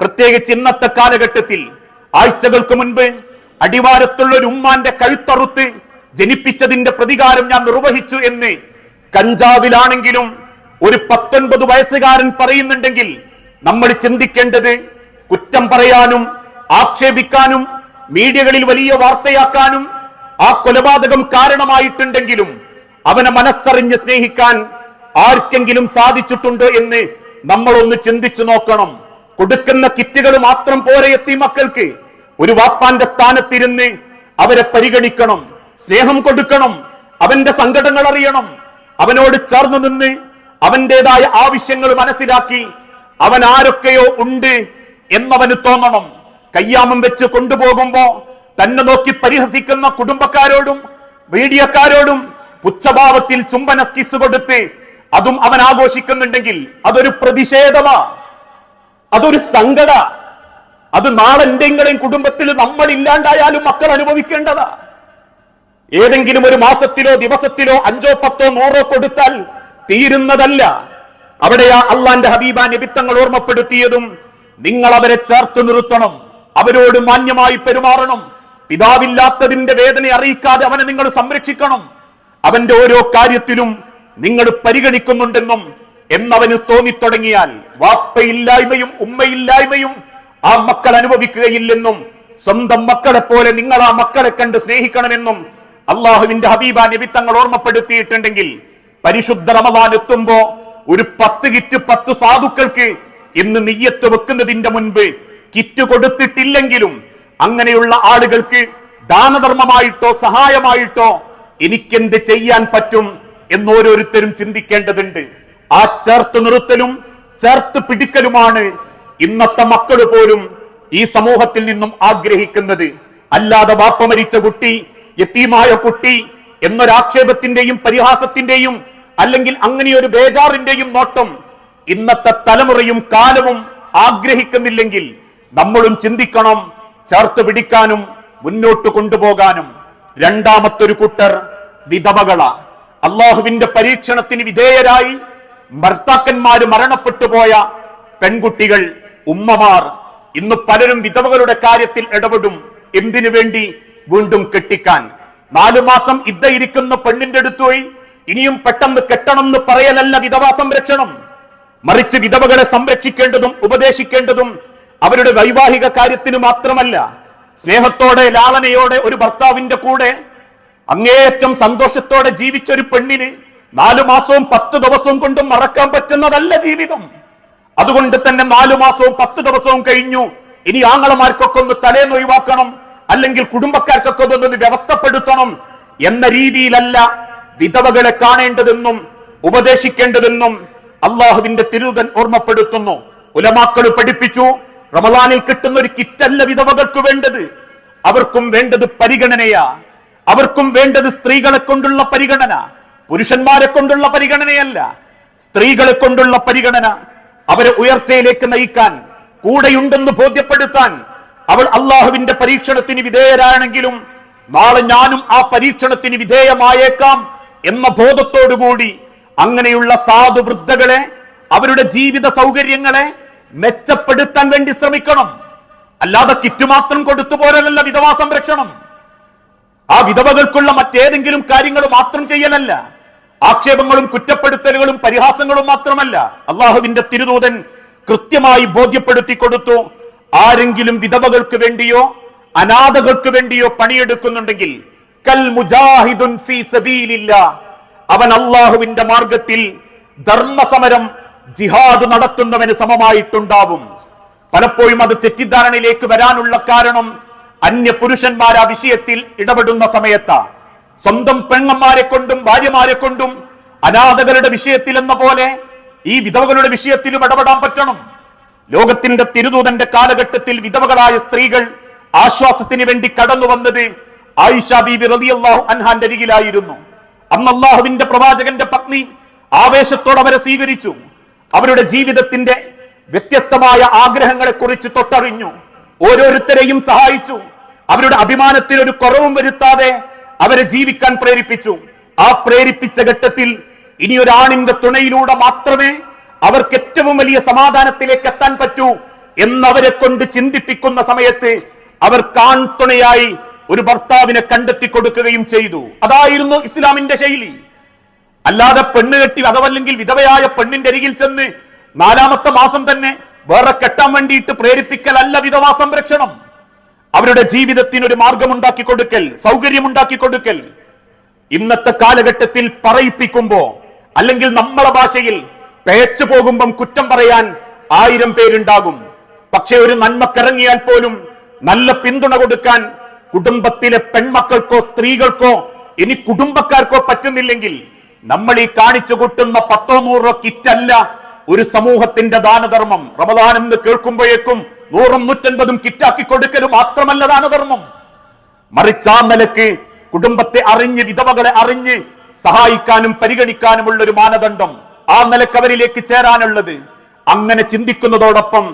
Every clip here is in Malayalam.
പ്രത്യേകിച്ച് ഇന്നത്തെ കാലഘട്ടത്തിൽ ആഴ്ചകൾക്ക് മുൻപ് അടിവാരത്തുള്ള ഒരു ഉമ്മാന്റെ കഴുത്തറുത്ത് ജനിപ്പിച്ചതിന്റെ പ്രതികാരം ഞാൻ നിർവഹിച്ചു എന്ന് കഞ്ചാവിലാണെങ്കിലും ഒരു പത്തൊൻപത് വയസ്സുകാരൻ പറയുന്നുണ്ടെങ്കിൽ നമ്മൾ ചിന്തിക്കേണ്ടത് കുറ്റം പറയാനും ആക്ഷേപിക്കാനും മീഡിയകളിൽ വലിയ വാർത്തയാക്കാനും ആ കൊലപാതകം കാരണമായിട്ടുണ്ടെങ്കിലും അവനെ മനസ്സറിഞ്ഞ് സ്നേഹിക്കാൻ ആർക്കെങ്കിലും സാധിച്ചിട്ടുണ്ട് എന്ന് നമ്മളൊന്ന് ചിന്തിച്ചു നോക്കണം. കൊടുക്കുന്ന കിറ്റുകൾ മാത്രം പോരെ എത്തി മക്കൾക്ക്. ഒരു വാപ്പാന്റെ സ്ഥാനത്തിരുന്ന് അവരെ പരിഗണിക്കണം സ്നേഹം കൊടുക്കണം അവന്റെ സങ്കടങ്ങൾ അറിയണം അവനോട് ചേർന്ന് നിന്ന് അവന്റേതായ ആവശ്യങ്ങൾ മനസ്സിലാക്കി അവൻ ആരൊക്കെയോ ഉണ്ട് എന്നവന് തോന്നണം. കയ്യാമം വെച്ച് കൊണ്ടുപോകുമ്പോ തന്നെ നോക്കി പരിഹസിക്കുന്ന കുടുംബക്കാരോടും മീഡിയക്കാരോടും പുച്ഛഭാവത്തിൽ ചുംബന സ്കിസ് കൊടുത്ത് അതും അവൻ ആഘോഷിക്കുന്നുണ്ടെങ്കിൽ അതൊരു പ്രതിഷേധമാ. അതൊരു സങ്കട. അത് നാളെ എന്തെങ്കിലും കുടുംബത്തിൽ നമ്മൾ ഇല്ലാണ്ടായാലും മക്കൾ അനുഭവിക്കേണ്ടതാ. ഏതെങ്കിലും ഒരു മാസത്തിലോ ദിവസത്തിലോ അഞ്ചോ പത്തോ നൂറോ കൊടുത്താൽ തീരുന്നതല്ല. അവിടെയാ അള്ളാന്റെ ഹബീബ നിബിത്തങ്ങൾ ഓർമ്മപ്പെടുത്തിയതും നിങ്ങൾ അവരെ ചേർത്ത് നിർത്തണം. അവരോട് മാന്യമായി പെരുമാറണം. പിതാവില്ലാത്തതിന്റെ വേദന അറിയിക്കാതെ അവനെ നിങ്ങൾ സംരക്ഷിക്കണം. അവന്റെ ഓരോ കാര്യത്തിലും നിങ്ങൾ പരിഗണിക്കുന്നുണ്ടെന്നും എന്നവന് തോന്നിത്തുടങ്ങിയാൽ വാപ്പയില്ലായ്മയും ഉമ്മയില്ലായ്മയും ആ മക്കൾ അനുഭവിക്കുകയില്ലെന്നും സ്വന്തം മക്കളെ പോലെ നിങ്ങൾ ആ മക്കളെ കണ്ട് സ്നേഹിക്കണമെന്നും അള്ളാഹുവിന്റെ ഹബീബ നബി തങ്ങൾ ഓർമ്മപ്പെടുത്തിയിട്ടുണ്ടെങ്കിൽ പരിശുദ്ധ റമദാൻ എത്തുമ്പോ ഒരു പത്ത് കിറ്റ് പത്ത് സാധുക്കൾക്ക് ഇന്ന് നെയ്യത്ത് വെക്കുന്നതിന്റെ മുൻപ് കിറ്റ് കൊടുത്തിട്ടില്ലെങ്കിലും അങ്ങനെയുള്ള ആളുകൾക്ക് ദാനധർമ്മമായിട്ടോ സഹായമായിട്ടോ എനിക്കെന്ത് ചെയ്യാൻ പറ്റും എന്നോരോരുത്തരും ചിന്തിക്കേണ്ടതുണ്ട്. ആ ചേർത്ത് നിർത്തലും ചേർത്ത് പിടിക്കലുമാണ് ഇന്നത്തെ മക്കൾ പോലും ഈ സമൂഹത്തിൽ നിന്നും ആഗ്രഹിക്കുന്നത്. അല്ലാതെ വാപ്പ മരിച്ച കുട്ടി യത്തീമായ കുട്ടി എന്നൊരാക്ഷേപത്തിന്റെയും പരിഹാസത്തിന്റെയും അല്ലെങ്കിൽ അങ്ങനെ ഒരു ബേജാറിന്റെയും നോട്ടം ഇന്നത്തെ തലമുറയും കാലവും ആഗ്രഹിക്കുന്നില്ലെങ്കിൽ നമ്മളും ചിന്തിക്കണം ചേർത്ത് പിടിക്കാനും മുന്നോട്ട് കൊണ്ടുപോകാനും. രണ്ടാമത്തൊരു കൂട്ടർ വിധവകള. അള്ളാഹുവിന്റെ പരീക്ഷണത്തിന് വിധേയരായി ഭർത്താക്കന്മാര് മരണപ്പെട്ടു പോയ പെൺകുട്ടികൾ ഉമ്മമാർ ഇന്ന് പലരും വിധവകളുടെ കാര്യത്തിൽ ഇടപെടും. എന്തിനു വേണ്ടി? വീണ്ടും കെട്ടിക്കാൻ. നാലു മാസം ഇരിക്കുന്ന പെണ്ണിന്റെ അടുത്ത് പോയി ഇനിയും പെട്ടെന്ന് കെട്ടണം എന്ന് പറയലല്ല വിധവാ സംരക്ഷണം. മറിച്ച് വിധവകളെ സംരക്ഷിക്കേണ്ടതും ഉപദേശിക്കേണ്ടതും അവരുടെ വൈവാഹിക കാര്യത്തിന് മാത്രമല്ല. സ്നേഹത്തോടെ ലാളനയോടെ ഒരു ഭർത്താവിന്റെ കൂടെ അങ്ങേയറ്റം സന്തോഷത്തോടെ ജീവിച്ച ഒരു പെണ്ണിന് നാലു മാസവും പത്ത് ദിവസവും കൊണ്ടും മറക്കാൻ പറ്റുന്നതല്ല ജീവിതം. അതുകൊണ്ട് തന്നെ നാലു മാസവും പത്ത് ദിവസവും കഴിഞ്ഞു. ഇനി ആങ്ങളമാർക്കൊക്കെ ഒന്ന് തലേന്ന് ഒഴിവാക്കണം അല്ലെങ്കിൽ കുടുംബക്കാർക്കൊക്കെ ഒന്ന് വ്യവസ്ഥപ്പെടുത്തണം എന്ന രീതിയിലല്ല വിധവകളെ കാണേണ്ടതെന്നും ഉപദേശിക്കേണ്ടതെന്നും അള്ളാഹുവിന്റെ തിരുതൻ ഓർമ്മപ്പെടുത്തുന്നു. ഉലമാക്കൾ പഠിപ്പിച്ചു റമദാനിൽ കിട്ടുന്ന ഒരു കിറ്റല്ല വിധവകൾക്ക് വേണ്ടത്. അവർക്കും വേണ്ടത് പരിഗണനയാ. അവർക്കും വേണ്ടത് സ്ത്രീകളെ കൊണ്ടുള്ള പരിഗണന. പുരുഷന്മാരെ കൊണ്ടുള്ള പരിഗണനയല്ല സ്ത്രീകളെ കൊണ്ടുള്ള പരിഗണന. അവരെ ഉയർച്ചയിലേക്ക് നയിക്കാൻ കൂടെയുണ്ടെന്ന് ബോധ്യപ്പെടുത്താൻ അവൾ അള്ളാഹുവിന്റെ പരീക്ഷണത്തിന് വിധേയരാണെങ്കിലും നാളെ ഞാനും ആ പരീക്ഷണത്തിന് വിധേയമായേക്കാം എന്ന ബോധത്തോടുകൂടി അങ്ങനെയുള്ള സാധു വൃദ്ധകളെ അവരുടെ ജീവിത സൗകര്യങ്ങളെ മെച്ചപ്പെടുത്താൻ വേണ്ടി ശ്രമിക്കണം. അല്ലാതെ കിറ്റ് മാത്രം കൊടുത്തു പോരലല്ല വിധവാ സംരക്ഷണം. ആ വിധവകൾക്കുള്ള മറ്റേതെങ്കിലും കാര്യങ്ങൾ മാത്രം ചെയ്യലല്ല. ആക്ഷേപങ്ങളും കുറ്റപ്പെടുത്തലുകളും പരിഹാസങ്ങളും മാത്രമല്ല അള്ളാഹുവിന്റെ തിരുദൂതൻ കൃത്യമായി ബോധ്യപ്പെടുത്തി കൊടുത്തു. ആരെങ്കിലും വിധവകൾക്ക് വേണ്ടിയോ അനാഥകൾക്ക് വേണ്ടിയോ പണിയെടുക്കുന്നുണ്ടെങ്കിൽ കൽ മുജാഹിദുൻ ഫീ അവൻ അള്ളാഹുവിന്റെ മാർഗത്തിൽ ധർമ്മസമരം ജിഹാദ് നടത്തുന്നവന് സമമായിട്ടുണ്ടാവും. പലപ്പോഴും അത് തെറ്റിദ്ധാരണയിലേക്ക് വരാനുള്ള കാരണം അന്യ പുരുഷന്മാർ ആ വിഷയത്തിൽ ഇടപെടുന്ന സമയത്താ. സ്വന്തം പെങ്ങന്മാരെ കൊണ്ടും ഭാര്യമാരെ കൊണ്ടും അനാഥകളുടെ വിഷയത്തിൽ എന്ന പോലെ ഈ വിധവകളുടെ വിഷയത്തിലും ഇടപെടാൻ പറ്റണം. ലോകത്തിന്റെ തിരുദൂതന്റെ കാലഘട്ടത്തിൽ വിധവകളായ സ്ത്രീകൾ ആശ്വാസത്തിന് വേണ്ടി കടന്നു വന്നത് ആയിഷ ബീബി റളിയല്ലാഹു അൻഹാന്റെ അരികിലായിരുന്നു. അന്ന് അള്ളാഹുവിന്റെ പ്രവാചകന്റെ പത്നി ആവേശത്തോടെ അവരെ സ്വീകരിച്ചു. അവരുടെ ജീവിതത്തിന്റെ വ്യത്യസ്തമായ ആഗ്രഹങ്ങളെ കുറിച്ച് തൊട്ടറിഞ്ഞു. ഓരോരുത്തരെയും സഹായിച്ചു. അവരുടെ അഭിമാനത്തിൽ ഒരു കുറവും വരുത്താതെ അവരെ ജീവിക്കാൻ പ്രേരിപ്പിച്ചു. ആ പ്രേരിപ്പിച്ച ഘട്ടത്തിൽ ഇനി ഒരാണിന്റെ തുണയിലൂടെ മാത്രമേ അവർക്ക് ഏറ്റവും വലിയ സമാധാനത്തിലേക്ക് എത്താൻ പറ്റൂ എന്നവരെ കൊണ്ട് ചിന്തിപ്പിക്കുന്ന സമയത്ത് അവർ കാൺതുണയായി ഒരു ഭർത്താവിനെ കണ്ടെത്തി കൊടുക്കുകയും ചെയ്തു. അതായിരുന്നു ഇസ്ലാമിന്റെ ശൈലി. അല്ലാതെ പെണ്ണ് കെട്ടി അതവല്ലെങ്കിൽ വിധവയായ പെണ്ണിന്റെ അരികിൽ ചെന്ന് നാലാമത്തെ മാസം തന്നെ വേറെ കെട്ടാൻ വേണ്ടിയിട്ട് പ്രേരിപ്പിക്കലല്ല വിധവാ സംരക്ഷണം. അവരുടെ ജീവിതത്തിന് ഒരു മാർഗമുണ്ടാക്കി കൊടുക്കൽ സൗകര്യമുണ്ടാക്കി കൊടുക്കൽ. ഇന്നത്തെ കാലഘട്ടത്തിൽ പറയിപ്പിക്കുമ്പോ അല്ലെങ്കിൽ നമ്മളെ ഭാഷയിൽ പേച്ചു പോകുമ്പം കുറ്റം പറയാൻ ആയിരം പേരുണ്ടാകും. പക്ഷെ ഒരു നന്മക്കിറങ്ങിയാൽ പോലും നല്ല പിന്തുണ കൊടുക്കാൻ കുടുംബത്തിലെ പെൺമക്കൾക്കോ സ്ത്രീകൾക്കോ ഇനി കുടുംബക്കാർക്കോ പറ്റുന്നില്ലെങ്കിൽ നമ്മൾ ഈ കാണിച്ചു കൂട്ടുന്ന പത്തോ നൂറോ കിറ്റല്ല ഒരു സമൂഹത്തിന്റെ ദാനധർമ്മം. റമദാൻ എന്ന് കേൾക്കുമ്പോഴേക്കും നൂറും നൂറ്റൻപതും കിറ്റാക്കി കൊടുക്കലും മാത്രമല്ല ദാനധർമ്മം. മറിച്ച് ആ നിലയ്ക്ക് കുടുംബത്തെ അറിഞ്ഞ് വിധവകളെ അറിഞ്ഞ് സഹായിക്കാനും പരിഗണിക്കാനുമുള്ള ഒരു മാനദണ്ഡം ആ നിലയ്ക്ക് അവരിലേക്ക് ചേരാനുള്ളത്. അങ്ങനെ ചിന്തിക്കുന്നതോടൊപ്പം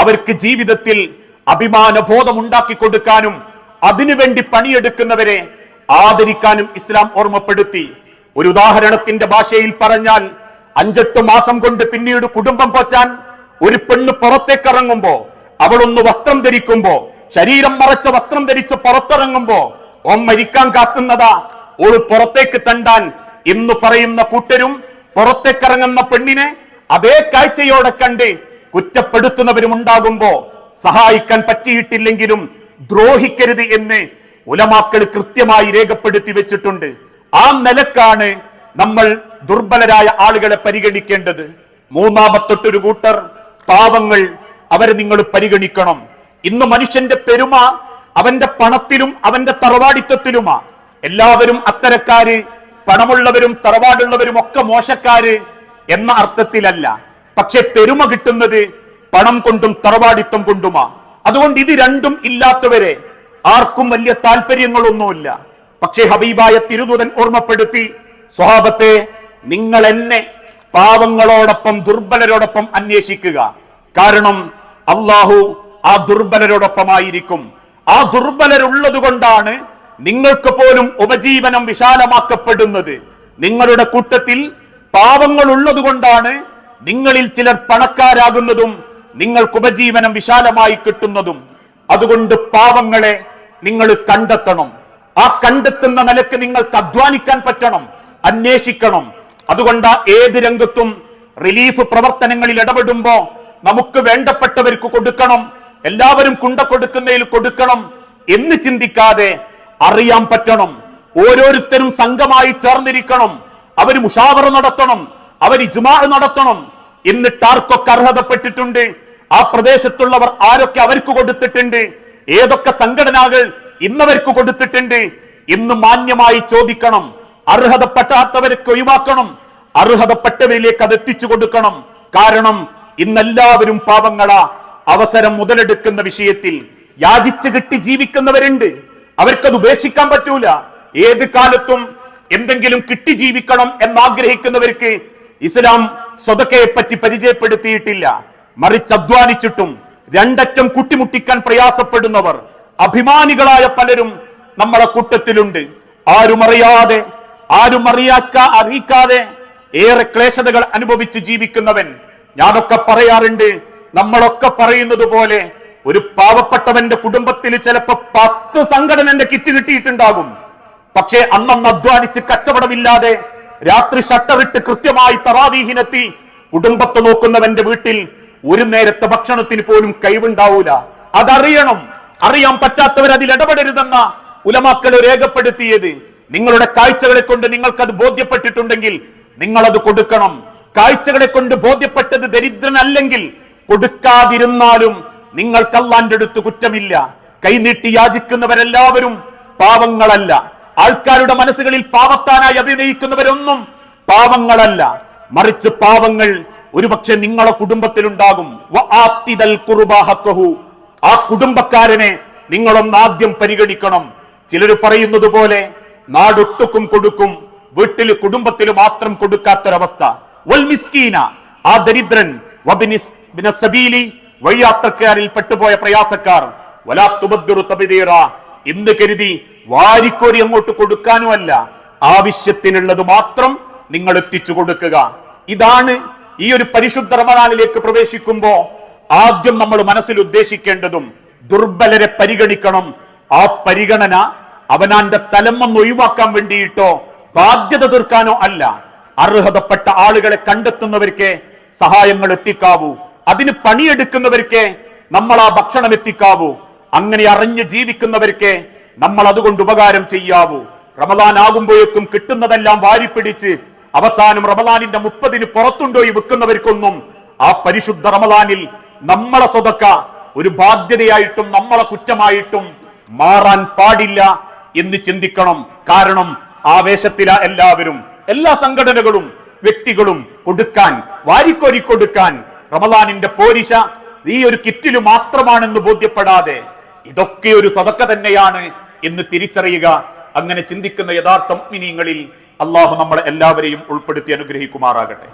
അവർക്ക് ജീവിതത്തിൽ അഭിമാനബോധം ഉണ്ടാക്കി കൊടുക്കാനും അതിനുവേണ്ടി പണിയെടുക്കുന്നവരെ ആദരിക്കാനും ഇസ്ലാം ഓർമ്മപ്പെടുത്തി. ഒരു ഉദാഹരണത്തിന്റെ ഭാഷയിൽ പറഞ്ഞാൽ അഞ്ചെട്ട് മാസം കൊണ്ട് പിന്നീട് കുടുംബം പോറ്റാൻ ഒരു പെണ്ണ് പുറത്തേക്കിറങ്ങുമ്പോ അവളൊന്ന് വസ്ത്രം ധരിക്കുമ്പോ ശരീരം മറച്ച വസ്ത്രം ധരിച്ച് പുറത്തിറങ്ങുമ്പോ ഓം മരിക്കാൻ കാത്തുന്നതാ ഓൾ പുറത്തേക്ക് തണ്ടാൻ എന്ന് പറയുന്ന കൂട്ടരും പുറത്തേക്കിറങ്ങുന്ന പെണ്ണിനെ അതേ കാഴ്ചയോടെ കണ്ട് കുറ്റപ്പെടുത്തുന്നവരും ഉണ്ടാകുമ്പോ സഹായിക്കാൻ പറ്റിയിട്ടില്ലെങ്കിലും ദ്രോഹിക്കരുത് എന്ന് ഉലമാക്കൾ കൃത്യമായി രേഖപ്പെടുത്തി വെച്ചിട്ടുണ്ട്. ആ നിലക്കാണ് നമ്മൾ ദുർബലരായ ആളുകളെ പരിഗണിക്കേണ്ടത്. മൂന്നാമത്തൊട്ടൊരു കൂട്ടർ പാവങ്ങൾ അവരെ നിങ്ങൾ പരിഗണിക്കണം. ഇന്ന് മനുഷ്യന്റെ പെരുമ അവന്റെ പണത്തിലും അവന്റെ തറവാടിത്വത്തിലുമാ എല്ലാവരും അത്തരക്കാര് പണമുള്ളവരും തറവാടുള്ളവരും ഒക്കെ മോശക്കാര് എന്ന അർത്ഥത്തിലല്ല. പക്ഷെ പെരുമ കിട്ടുന്നത് പണം കൊണ്ടും തറവാടിത്തം കൊണ്ടുമാ. അതുകൊണ്ട് ഇത് രണ്ടും ഇല്ലാത്തവരെ ആർക്കും വലിയ താല്പര്യങ്ങളൊന്നുമില്ല. പക്ഷേ ഹബീബായ തിരുദൂതൻ ഓർമ്മപ്പെടുത്തി സ്വഭാവത്തെ നിങ്ങൾ എന്നെ പാവങ്ങളോടൊപ്പം ദുർബലരോടൊപ്പം അന്വേഷിക്കുക. കാരണം അള്ളാഹു ആ ദുർബലരോടൊപ്പമായിരിക്കും. ആ ദുർബലരുള്ളത് കൊണ്ടാണ് നിങ്ങൾക്ക് പോലും ഉപജീവനം വിശാലമാക്കപ്പെടുന്നത് നിങ്ങളുടെ കൂട്ടത്തിൽ പാവങ്ങൾ ഉള്ളതുകൊണ്ടാണ് നിങ്ങളിൽ ചിലർ പണക്കാരാകുന്നതും നിങ്ങൾക്ക് ഉപജീവനം വിശാലമായി കിട്ടുന്നതും. അതുകൊണ്ട് പാവങ്ങളെ നിങ്ങൾ കണ്ടെത്തണം. ആ കണ്ടെത്തുന്ന നിലയ്ക്ക് നിങ്ങൾക്ക് അധ്വാനിക്കാൻ പറ്റണം അന്വേഷിക്കണം. അതുകൊണ്ട് ഏത് രംഗത്തും റിലീഫ് പ്രവർത്തനങ്ങളിൽ ഇടപെടുമ്പോ നമുക്ക് വേണ്ടപ്പെട്ടവർക്ക് കൊടുക്കണം എല്ലാവരും കുണ്ട കൊടുക്കുന്നതിൽ കൊടുക്കണം എന്ന് ചിന്തിക്കാതെ അറിയാൻ പറ്റണം. ഓരോരുത്തരും സംഘമായി ചേർന്നിരിക്കണം. അവർ മുഷാവർ നടത്തണം. അവർ ഇജുമാർ നടത്തണം. എന്നിട്ട് ആർക്കൊക്കെ അർഹതപ്പെട്ടിട്ടുണ്ട്? ആ പ്രദേശത്തുള്ളവർ ആരൊക്കെ അവർക്ക് കൊടുത്തിട്ടുണ്ട്? ഏതൊക്കെ സംഘടനകൾ ഇന്നവർക്ക് കൊടുത്തിട്ടുണ്ട്? ഇന്ന് മാന്യമായി ചോദിക്കണം. അർഹതപ്പെട്ടാത്തവർക്ക് ഒഴിവാക്കണം. അർഹതപ്പെട്ടവരിലേക്ക് അത് എത്തിച്ചു കൊടുക്കണം. കാരണം ഇന്നെല്ലാവരും പാവങ്ങളാ. അവസരം മുതലെടുക്കുന്ന വിഷയത്തിൽ യാചിച്ചു കിട്ടി ജീവിക്കുന്നവരുണ്ട്. അവർക്കത് ഉപേക്ഷിക്കാൻ പറ്റൂല. ഏത് കാലത്തും എന്തെങ്കിലും കിട്ടി ജീവിക്കണം എന്നാഗ്രഹിക്കുന്നവർക്ക് ഇസ്ലാം സ്വതക്കയെ പറ്റി പരിചയപ്പെടുത്തിയിട്ടില്ല. മറിച്ച് അധ്വാനിച്ചിട്ടും രണ്ടറ്റം കുട്ടിമുട്ടിക്കാൻ പ്രയാസപ്പെടുന്നവർ അഭിമാനികളായ പലരും നമ്മളെ കൂട്ടത്തിലുണ്ട്. ആരും അറിയാതെ ആരും അറിയാക്ക അറിയിക്കാതെ ഏറെ ക്ലേശതകൾ അനുഭവിച്ച് ജീവിക്കുന്നവൻ ഞാനൊക്കെ പറയാറുണ്ട് നമ്മളൊക്കെ പറയുന്നത് പോലെ ഒരു പാവപ്പെട്ടവന്റെ കുടുംബത്തിൽ ചിലപ്പോ പത്ത് സംഘടനന്റെ കിറ്റ് കിട്ടിയിട്ടുണ്ടാകും. പക്ഷേ അന്നന്ന് അധ്വാനിച്ച് കച്ചവടമില്ലാതെ രാത്രി ഷട്ടറിട്ട് കൃത്യമായി തറാവീഹിനെത്തി കുടുംബത്തെ നോക്കുന്നവന്റെ വീട്ടിൽ ഒരു നേരത്തെ ഭക്ഷണത്തിന് പോലും കഴിവുണ്ടാവൂല. അതറിയണം. അറിയാൻ പറ്റാത്തവർ അതിൽ ഇടപെടരുതെന്ന ഉലമാക്കൾ രേഖപ്പെടുത്തിയത്. നിങ്ങളുടെ കാഴ്ചകളെ കൊണ്ട് നിങ്ങൾക്കത് ബോധ്യപ്പെട്ടിട്ടുണ്ടെങ്കിൽ നിങ്ങൾ അത് കൊടുക്കണം. കാഴ്ചകളെ കൊണ്ട് ബോധ്യപ്പെട്ടത് ദരിദ്രനല്ലെങ്കിൽ കൊടുക്കാതിരുന്നാലും നിങ്ങൾക്ക് അള്ളാന്റെ അടുത്ത് കുറ്റമില്ല. കൈനീട്ടി യാചിക്കുന്നവരെല്ലാവരും പാവങ്ങളല്ല. ആൾക്കാരുടെ മനസ്സുകളിൽ പാവത്താനായി അഭിനയിക്കുന്നവരൊന്നും പാവങ്ങളല്ല. മറിച്ച് പാവങ്ങൾ ഒരുപക്ഷെ നിങ്ങളെ കുടുംബത്തിലുണ്ടാകും. ആ കുടുംബക്കാരനെ നിങ്ങളൊന്ന് ആദ്യം പരിഗണിക്കണം. ചിലർ പറയുന്നത് പോലെ നാടൊട്ടുക്കും കൊടുക്കും വീട്ടിൽ കുടുംബത്തിൽ മാത്രം കൊടുക്കാത്തൊരവസ്ഥ. ആ ദരിദ്രൻ വഴിയാത്രക്കാരിൽ പെട്ടുപോയ പ്രയാസക്കാർ വലാ തുബദ്ദിറു തബ്ദീറ എന്ന് കരുതി വാരിക്കോരി അങ്ങോട്ട് കൊടുക്കാനുമല്ല. ആവശ്യത്തിനുള്ളത് മാത്രം നിങ്ങൾ എത്തിച്ചു കൊടുക്കുക. ഇതാണ് ഈ ഒരു പരിശുദ്ധ റമദാനിലേക്ക് പ്രവേശിക്കുമ്പോ ആദ്യം നമ്മൾ മനസ്സിൽ ഉദ്ദേശിക്കേണ്ടതും ദുർബലരെ പരിഗണിക്കണം. ആ പരിഗണന അവനാന്റെ തലമെന്ന് ഒഴിവാക്കാൻ വേണ്ടിയിട്ടോ ബാധ്യത തീർക്കാനോ അല്ല. അർഹതപ്പെട്ട ആളുകളെ കണ്ടെത്തുന്നവർക്ക് സഹായങ്ങൾ എത്തിക്കാവൂ. അതിന് പണിയെടുക്കുന്നവർക്ക് നമ്മൾ ആ ഭക്ഷണം എത്തിക്കാവൂ. അങ്ങനെ അറിഞ്ഞ് ജീവിക്കുന്നവർക്ക് നമ്മൾ അതുകൊണ്ട് ഉപകാരം ചെയ്യാവൂ. റമദാൻ ആകുമ്പോഴേക്കും കിട്ടുന്നതെല്ലാം വാരിപ്പിടിച്ച് അവസാനം റമദാനിന്റെ മുപ്പതിന് പുറത്തുണ്ടോയി വെക്കുന്നവർക്കൊന്നും ആ പരിശുദ്ധ റമദാനിൽ നമ്മളെ സ്വതക്ക ഒരു ബാധ്യതയായിട്ടും നമ്മളെ കുറ്റമായിട്ടും മാറാൻ പാടില്ല എന്ന് ചിന്തിക്കണം. കാരണം ആവേശത്തില എല്ലാവരും. എല്ലാ സംഘടനകളും വ്യക്തികളും കൊടുക്കാൻ വാരിക്കോരി കൊടുക്കാൻ റമദാനിന്റെ പോരിശ ഈ ഒരു കിറ്റിൽ മാത്രമാണെന്ന് ബോധ്യപ്പെടാതെ ഇതൊക്കെ ഒരു സതക്ക തന്നെയാണ് എന്ന് തിരിച്ചറിയുക. അങ്ങനെ ചിന്തിക്കുന്ന യഥാർത്ഥ മിനിങ്ങളിൽ അള്ളാഹു നമ്മളെ എല്ലാവരെയും ഉൾപ്പെടുത്തി അനുഗ്രഹിക്കുമാറാകട്ടെ.